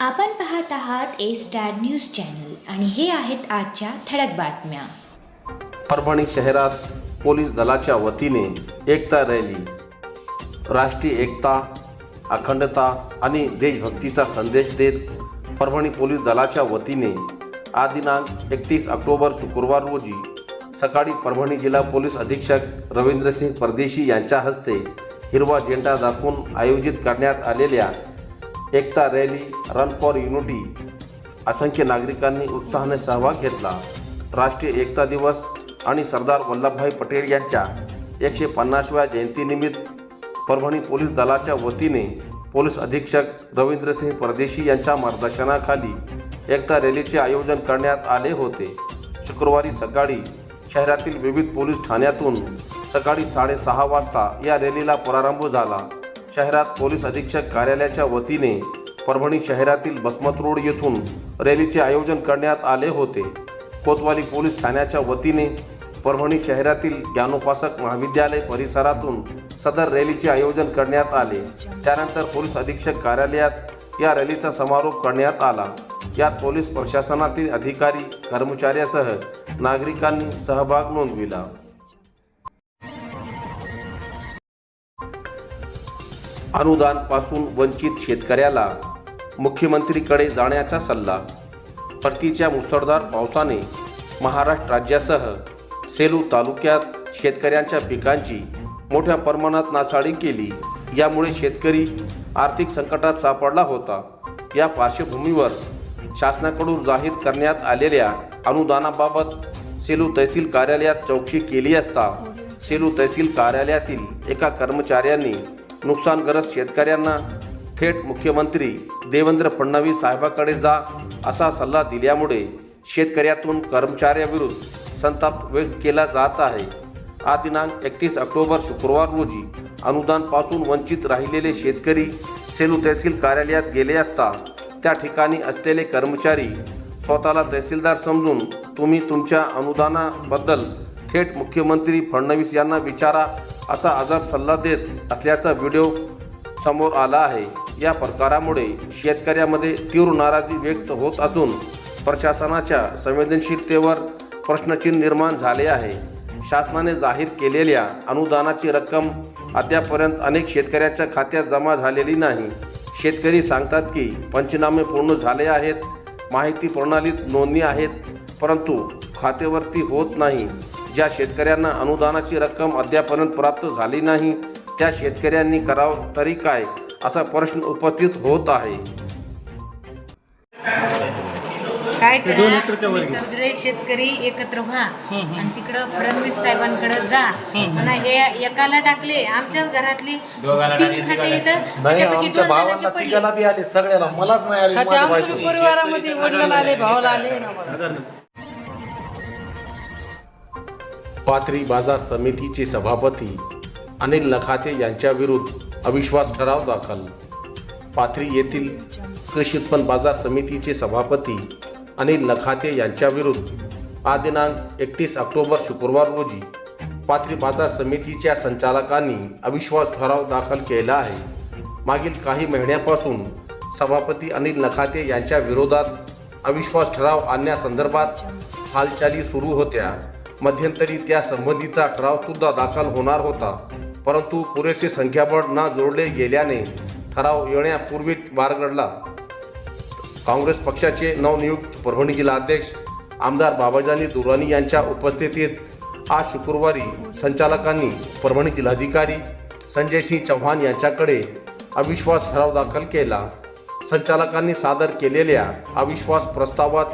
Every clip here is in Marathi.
आपण पाहत आहात ए स्टार न्यूज चॅनल आणि हे आहेत आजच्या ठळक बातम्या. परभणी शहरात पोलीस दलाच्या वतीने एकता रॅली. राष्ट्रीय एकता अखंडता आणि देशभक्तीचा संदेश देत परभणी पोलीस दलाच्या वतीने आज दिनांक एकतीस ऑक्टोबर शुक्रवार रोजी सकाळी परभणी जिल्हा पोलीस अधीक्षक रवींद्रसिंग परदेशी यांच्या हस्ते हिरवा झेंडा दाखवून आयोजित करण्यात आलेल्या एकता रॅली रन फॉर युनिटी असंख्य नागरिकांनी उत्साहाने सहभाग घेतला. राष्ट्रीय एकता दिवस आणि सरदार वल्लभभाई पटेल यांच्या एकशे पन्नासव्या जयंतीनिमित्त परभणी पोलीस दलाच्या वतीने पोलीस अधीक्षक रवींद्रसिंह परदेशी यांच्या मार्गदर्शनाखाली एकता रॅलीचे आयोजन करण्यात आले होते. शुक्रवारी सकाळी शहरातील विविध पोलीस ठाण्यातून सकाळी साडेसहा वाजता या रॅलीला प्रारंभ झाला. शहरात पोलीस अधीक्षक कार्यालयाच्या वतीने परभणी शहरातील बसमत रोड येथून रॅलीचे आयोजन करण्यात आले होते. कोतवाली पोलीस ठाण्याच्या वतीने परभणी शहरातील ज्ञानोपासक महाविद्यालय परिसरातून सदर रॅलीचे आयोजन करण्यात आले. त्यानंतर पोलीस अधीक्षक कार्यालयात या रॅलीचा समारोप करण्यात आला. यात पोलीस प्रशासनातील अधिकारी कर्मचाऱ्यासह नागरिकांनी सहभाग नोंदविला. अनुदानपासून वंचित शेतकऱ्याला मुख्यमंत्रीकडे जाण्याचा सल्ला. परतीच्या मुसळधार पावसाने महाराष्ट्र राज्यासह सेलू तालुक्यात शेतकऱ्यांच्या पिकांची मोठ्या प्रमाणात नासाडी केली. यामुळे शेतकरी आर्थिक संकटात सापडला होता. या पार्श्वभूमीवर शासनाकडून जाहीर करण्यात आलेल्या अनुदानाबाबत सेलू तहसील कार्यालयात चौकशी केली असता सेलू तहसील कार्यालयातील एका कर्मचाऱ्यांनी नुकसानग्रस्त शेतकऱ्यांना थेट मुख्यमंत्री देवेंद्र फडणवीस साहेबाकडे जा असा सल्ला दिल्यामुळे शेतकऱ्यातून कर्मचाऱ्याविरुद्ध संताप व्यक्त केला जात आहे. हा दिनांक एकतीस ऑक्टोबर शुक्रवार रोजी अनुदानपासून वंचित राहिलेले शेतकरी सेलू तहसील कार्यालयात गेले असता त्या ठिकाणी असलेले कर्मचारी स्वतःला तहसीलदार समजून तुम्ही तुमच्या अनुदानाबद्दल थेट मुख्यमंत्री फडणवीस यांना विचारा असा आजार सल्ला देत असल्याचा व्हिडिओ समोर आला आहे. या प्रकारामुळे शेतकऱ्यामध्ये तीव्र नाराजी व्यक्त होत असून प्रशासनाच्या संवेदनशीलतेवर प्रश्नचिन्ह निर्माण झाले आहे. शासनाने जाहीर केलेल्या अनुदानाची रक्कम अद्यापर्यंत अनेक शेतकऱ्याच्या खात्यात जमा झालेली नाही. शेतकरी सांगतात की पंचनामे पूर्ण झाले आहेत. माहिती प्रणालीत नोंदणी आहेत परंतु खातेवरती होत नाही. ज्या शेतकऱ्यांना अनुदानाची रक्कम अद्यापर्यंत प्राप्त झाली नाही त्या शेतकऱ्यांनी करावं तरी काय असा प्रश्न उपस्थित होत आहे. काय करा तुम्ही सगळे शेतकरी एकत्र व्हा आणि तिकडं फडणवीस साहेबांकडे जा. आणि हे एकाला टाकले आमच्याच घरातली तीन खाते इथं. नाही त्याच्यापैकी आमच्या दोन भावांना जणांचे पडले. तिघांना बी आले सगळ्याला मलाच नाही आले माझ्या परिवारामध्ये वडिलांना आले भावाला आले. पाथरी बाजार समितीचे सभापती अनिल नखाते यांच्या विरुद्ध अविश्वास ठराव दाखल. पाथरी येथील कृषी उत्पन्न बाजार समितीचे सभापती अनिल नखाते यांच्या विरुद्ध आज दिनांक एकतीस ऑक्टोबर शुक्रवार रोजी पाथरी बाजार समितीच्या संचालकांनी अविश्वास ठराव दाखल केला आहे. मागील काही महिन्यापासून सभापती अनिल नखाते यांच्या विरोधात अविश्वास ठराव आणण्यासंदर्भात हालचाली सुरू होत्या. मध्यंतरी त्या संबंधीचा ठरावसुद्धा दाखल होणार होता. परंतु पुरेसे संख्याबळ न जोडले गेल्याने ठराव येण्यापूर्वी बारगडला काँग्रेस पक्षाचे नवनियुक्त परभणी जिल्हाध्यक्ष आमदार बाबाजानी दुरानी यांच्या उपस्थितीत आज शुक्रवारी संचालकांनी परभणी जिल्हाधिकारी संजय सिंह चव्हाण यांच्याकडे अविश्वास ठराव दाखल केला. संचालकांनी सादर केलेल्या अविश्वास प्रस्तावात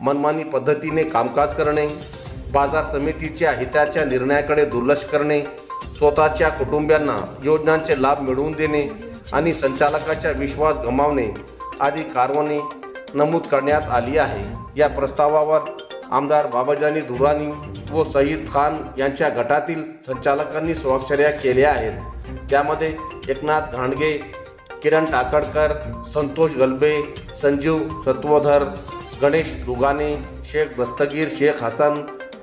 मनमानी पद्धतीने कामकाज करणे बाजार समितीच्या हिताच्या निर्णयाकडे दुर्लक्ष करणे स्वतःच्या कुटुंबियांना योजनांचे लाभ मिळवून देणे आणि संचालकाचा विश्वास गमावणे आदी कारवाई नमूद करण्यात आली आहे. या प्रस्तावावर आमदार बाबाजानी धुरानी व सईद खान यांच्या गटातील संचालकांनी स्वाक्षऱ्या केल्या आहेत. त्यामध्ये एकनाथ घाणगे किरण टाकडकर संतोष गलबे संजीव सत्वधर गणेश दुगाने शेख दस्तगीर शेख हसन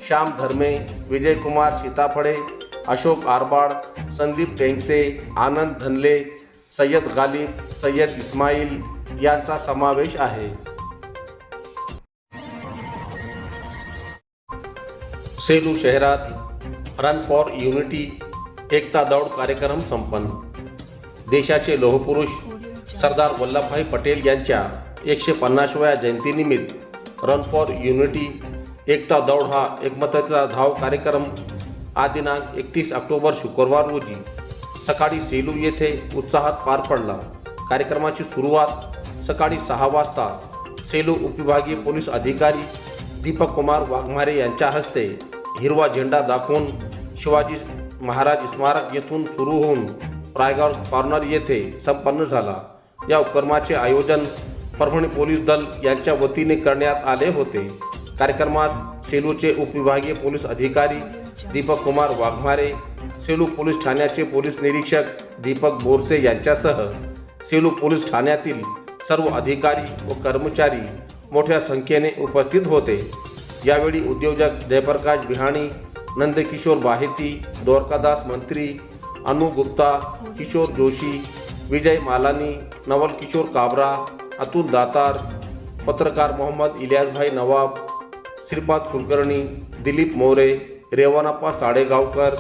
श्याम धर्मे विजयकुमार सीताफळे अशोक आरबाड संदीप टेंगसे आनंद धनले सय्यद गालिब सय्यद इस्माईल यांचा समावेश आहे. सेलू शहरात रन फॉर युनिटी एकता दौड कार्यक्रम संपन्न. देशाचे लोहपुरुष सरदार वल्लभभाई पटेल यांच्या एकशे पन्नासव्या जयंतीनिमित्त रन फॉर युनिटी एकता दौड हा एकमताचा धाव कार्यक्रम आज दिनांक एकतीस ऑक्टोबर शुक्रवार रोजी सकाळी सेलू येथे उत्साहात पार पडला. कार्यक्रमाची सुरुवात सकाळी सहा वाजता सेलू उपविभागीय पोलीस अधिकारी दीपक कुमार वाघमारे यांच्या हस्ते हिरवा झेंडा दाखवून शिवाजी महाराज स्मारक येथून सुरू होऊन रायगाव कॉर्नर येथे संपन्न झाला. या उपक्रमाचे आयोजन परभणी पोलीस दल यांच्या वतीने करण्यात आले होते. कार्यक्रमात सेलूचे उपविभागीय पोलीस अधिकारी दीपक कुमार वाघमारे सेलू पोलीस ठाण्याचे पोलीस निरीक्षक दीपक बोरसे यांच्यासह सेलू पोलीस ठाण्यातील सर्व अधिकारी व कर्मचारी मोठ्या संख्येने उपस्थित होते. यावेळी उद्योजक जयप्रकाश बिहाणी नंदकिशोर बाहेती द्वारकादास मंत्री अनु गुप्ता किशोर जोशी विजय मालानी नवल किशोर काबरा अतुल दातार पत्रकार मोहम्मद इलियासभाई नवाब श्रीपाद कुलकर्णी दिलीप मोरे रेवानाप्पा साडेगावकर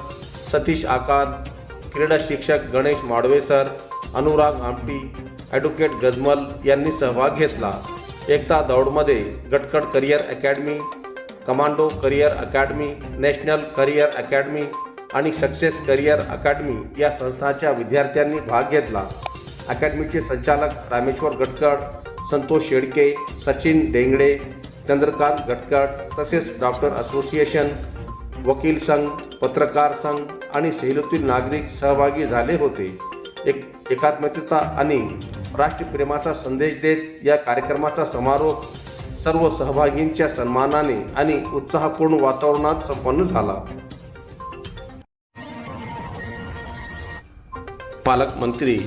सतीश आकाद क्रीडा शिक्षक गणेश माडवेसर अनुराग आमटी ॲडव्होकेट गजमल यांनी सहभाग घेतला. एकता दौडमध्ये Gatkad career academy commando career academy national career academy आणि सक्सेस करिअर अकॅडमी या संस्थांच्या विद्यार्थ्यांनी भाग घेतला. अकॅडमीचे संचालक रामेश्वर गटकड संतोष शेडके सचिन डेंगडे चंद्रकांत गटकट तसेच डॉक्टर असोसिएशन वकील संघ पत्रकार संघ आणि सेलूतील नागरिक सहभागी झाले होते. एक एकात्मतेचा आणि राष्ट्रप्रेमाचा संदेश देत या कार्यक्रमाचा समारोप सर्व सहभागींच्या सन्मानाने आणि उत्साहपूर्ण वातावरणात संपन्न झाला. पालकमंत्री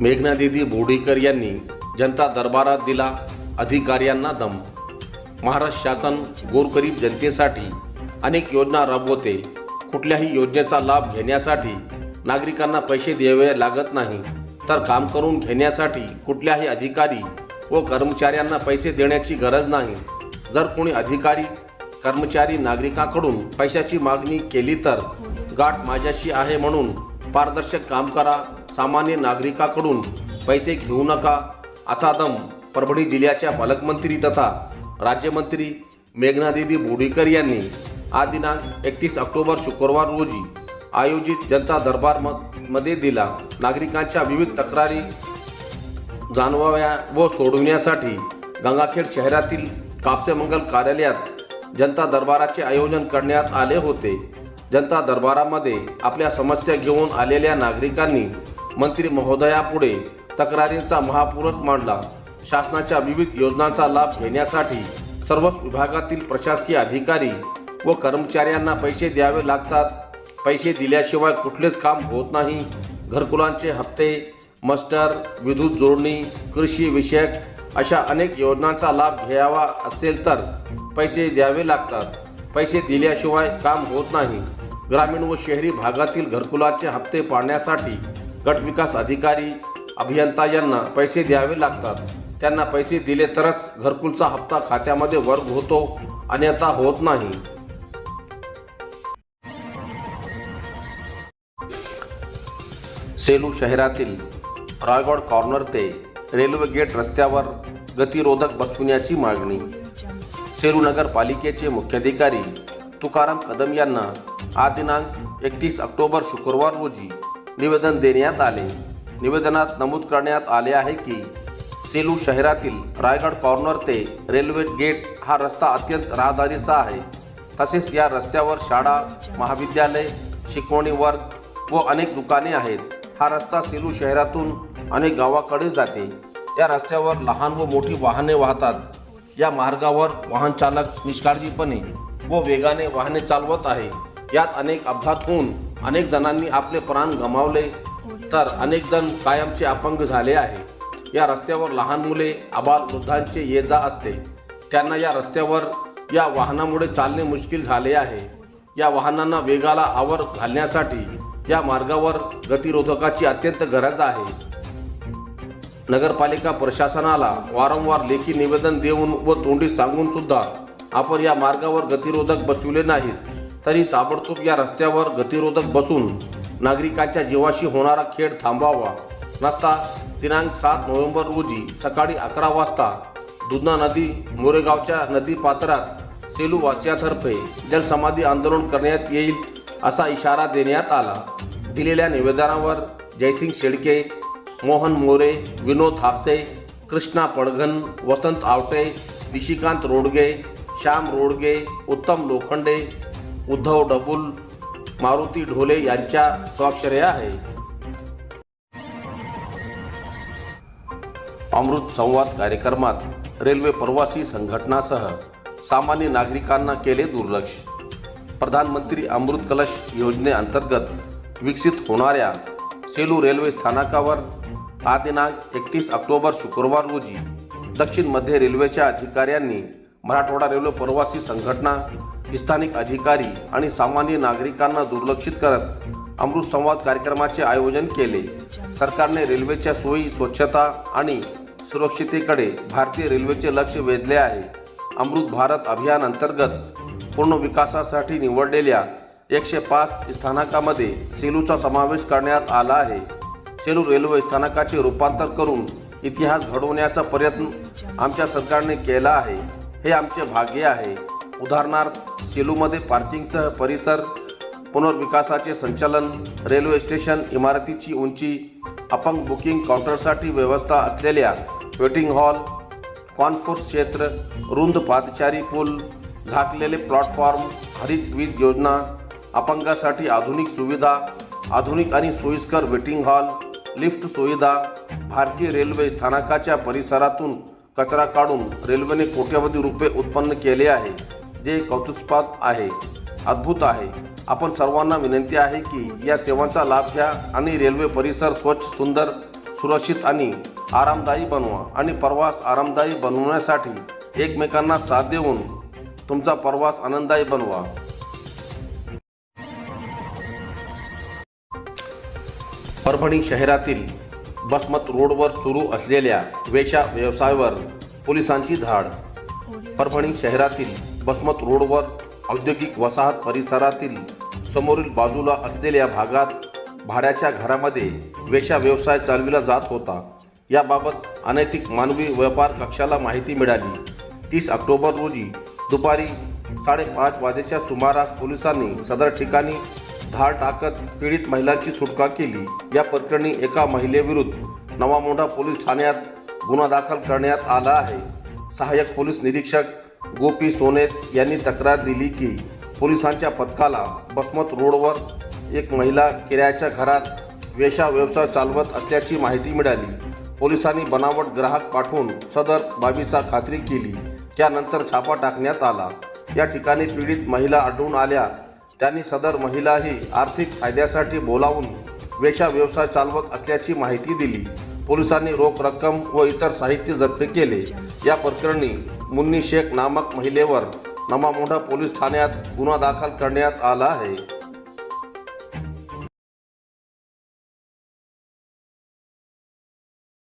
मेघनादिदी बोर्डीकर यांनी जनता दरबारात दिला अधिकाऱ्यांना दम महाराष्ट्र शासन गोरगरीब जनतेसाठी अनेक योजना राबवते. कुठल्याही योजनेचा लाभ घेण्यासाठी नागरिकांना पैसे द्यावे लागत नाही. तर काम करून घेण्यासाठी कुठल्याही अधिकारी व कर्मचाऱ्यांना पैसे देण्याची गरज नाही. जर कोणी अधिकारी कर्मचारी नागरिकाकडून पैशाची मागणी केली तर गाठ माझ्याशी आहे म्हणून पारदर्शक काम करा. सामान्य नागरिकाकडून पैसे घेऊ नका. असा दम परभणी जिल्ह्याच्या पालकमंत्री तथा राज्यमंत्री मेघनादिदी बोडीकर यांनी आज दिनांक एकतीस ऑक्टोबर शुक्रवार रोजी आयोजित जनता दरबार म मध्ये दिला नागरिकांच्या विविध तक्रारी जाणवाव्या व सोडविण्यासाठी गंगाखेड शहरातील कापसेमंगल कार्यालयात जनता दरबाराचे आयोजन करण्यात आले होते. जनता दरबारामध्ये आपल्या समस्या घेऊन आलेल्या नागरिकांनी मंत्री महोदयापुढे तक्रारींचा महापूरच मांडला. शासनाच्या विविध योजनांचा लाभ घेण्यासाठी सर्वच विभागातील प्रशासकीय अधिकारी व कर्मचाऱ्यांना पैसे द्यावे लागतात. पैसे दिल्याशिवाय कुठलेच काम होत नाही. घरकुलांचे हप्ते मस्टर विद्युत जोडणी कृषी विषयक अशा अनेक योजनांचा लाभ घ्यावा असेल तर पैसे द्यावे लागतात. पैसे दिल्याशिवाय काम होत नाही. ग्रामीण व शहरी भागातील घरकुलांचे हप्ते पाडण्यासाठी गटविकास अधिकारी अभियंता यांना पैसे द्यावे लागतात. त्यांना पैसे दिले तरच घरकुलचा हप्ता खात्यामध्ये वर्ग होतो अन्यथा होत नाही. सेलू शहरातील रायगड कॉर्नर ते रेल्वे गेट रस्त्यावर गतिरोधक बसविण्याची मागणी. सेलू नगरपालिकेचे मुख्याधिकारी तुकाराम कदम यांना आज दिनांक एकतीस ऑक्टोबर शुक्रवार रोजी निवेदन देण्यात आले. निवेदनात नमूद करण्यात आले आहे की सेलू शहरातील रायगड कॉर्नर ते रेल्वे गेट हा रस्ता अत्यंत राहदारीचा आहे. तसेच या रस्त्यावर शाळा महाविद्यालय शिकवणी वर्ग व अनेक दुकाने आहेत. हा रस्ता सेलू शहरातून अनेक गावाकडे जाते. या रस्त्यावर लहान व मोठी वाहने वाहतात. या मार्गावर वाहन चालक निष्काळजीपणे व वेगाने वाहने चालवत आहे. यात अनेक अपघात होऊन अनेक जणांनी आपले प्राण गमावले. तर अनेक जण कायमचे अपंग झाले आहे या रस्त्यावर लहान मुले आबाल वृद्धांचे ये जा असते. त्यांना या रस्त्यावर या वाहनामुळे चालणे मुश्किल झाले आहे. या वाहनांना वेगाला आवर घालण्यासाठी या मार्गावर गतिरोधकाची अत्यंत गरज आहे. नगरपालिका प्रशासनाला वारंवार लेखी निवेदन देऊन व तोंडी सांगून सुद्धा आपण या मार्गावर गतिरोधक बसविले नाहीत तरी ताबडतोब या रस्त्यावर गतिरोधक बसून नागरिकांच्या जीवाशी होणारा खेळ थांबवावा. नसता दिनांक सात नोव्हेंबर रोजी सकाळी अकरा वाजता दुधना नदी मोरेगावच्या नदी पात्रात सेलू वासियातर्फे जलसमाधी आंदोलन करण्यात येईल असा इशारा देण्यात आला. दिलेल्या निवेदनावर जयसिंग शेडके मोहन मोरे विनोद हापसे कृष्णा पडघन वसंत आवटे निशिकांत रोडगे श्याम रोडगे उत्तम लोखंडे उद्धव डबुल मारुती ढोले यांच्या स्वाक्षऱ्या आहे अमृत संवाद कार्यक्रमात रेल्वे प्रवासी संघटनासह सामान्य नागरिकांना केले दुर्लक्ष. प्रधानमंत्री अमृत कलश योजनेअंतर्गत विकसित होणाऱ्या सेलू रेल्वे स्थानकावर हा दिनांक एकतीस ऑक्टोबर शुक्रवार रोजी दक्षिण मध्य रेल्वेच्या अधिकाऱ्यांनी मराठवाडा रेल्वे प्रवासी संघटना स्थानिक अधिकारी आणि सामान्य नागरिकांना दुर्लक्षित करत अमृत संवाद कार्यक्रमाचे आयोजन केले. सरकारने रेल्वेच्या सोयी स्वच्छता आणि सुरक्षितेकडे भारतीय रेल्वेचे लक्ष वेधले आहे. अमृत भारत अभियान अंतर्गत पूर्ण विकासासाठी निवडलेल्या एकशे पाच स्थानकामध्ये सेलूचा समावेश करण्यात आला आहे. सेलू रेल्वे स्थानकाचे रूपांतर करून इतिहास घडवण्याचा प्रयत्न आमच्या सरकारने केला आहे. हे आमचे भाग्य आहे. उदाहरणार्थ सेलूमध्ये पार्किंगसह परिसर पुनर्विकासाचे संचालन रेल्वे स्टेशन इमारतीची उंची अपंग बुकिंग काउंटरसाठी व्यवस्था असलेल्या वेटिंग हॉल कॉन्फोर्स क्षेत्र रुंद पादचारी पूल झाकलेले प्लॅटफॉर्म हरित वीज योजना अपंगासाठी आधुनिक सुविधा आधुनिक आणि सोयीस्कर वेटिंग हॉल लिफ्ट सुविधा भारतीय रेल्वे स्थानकाच्या परिसरातून कचरा काढून रेल्वेने कोट्यवधी रुपये उत्पन्न केले आहे जे कौतुस्पाद आहे अद्भुत आहे. आपण सर्वांना विनंती आहे की या सेवांचा लाभ घ्या आणि रेल्वे परिसर स्वच्छ सुंदर सुरक्षित आणि आरामदायी बनवा आणि प्रवास आरामदायी बनवण्यासाठी एकमेकांना साथ देऊन तुमचा प्रवास आनंददायी बनवा. परभणी शहरातील बसमत रोडवर सुरू असलेल्या वेशा व्यवसायावर पोलिसांची धाड. परभणी शहरातील बसमत रोडवर औद्योगिक वसाहत परिसरातील समोरील बाजूला असलेल्या भागात भाड्याच्या घरामध्ये वेशा व्यवसाय चालविला जात होता. याबाबत अनैतिक मानवी व्यापार कक्षाला माहिती मिळाली. तीस ऑक्टोबर रोजी दुपारी साडेपाच वाजेच्या सुमारास पोलिसांनी सदर ठिकाणी धाड टाकत पीडित महिलांची सुटका केली. या प्रकरणी एका महिलेविरुद्ध नवामोंढा पोलीस ठाण्यात गुन्हा दाखल करण्यात आला आहे. सहाय्यक पोलीस निरीक्षक गोपी सोनेत यांनी तक्रार दिली की पोलिसांच्या पथकाला बसमत रोडवर एक महिला किरायाच्या घरात वेशा व्यवसाय चालवत असल्याची माहिती मिळाली. पोलिसांनी बनावट ग्राहक पाठवून सदर बाबीचा खात्री केली. त्यानंतर छापा टाकण्यात आला. या ठिकाणी पीडित महिला आढळून आल्या. त्यांनी सदर महिलाही आर्थिक फायद्यासाठी बोलावून वेशा व्यवसाय चालवत असल्याची माहिती दिली. पोलिसांनी रोख रक्कम व इतर साहित्य जप्त केले. या प्रकरणी मुन्नी शेख नामक महिलेवर नमामोंढा पोलीस ठाण्यात गुन्हा दाखल करण्यात आला आहे.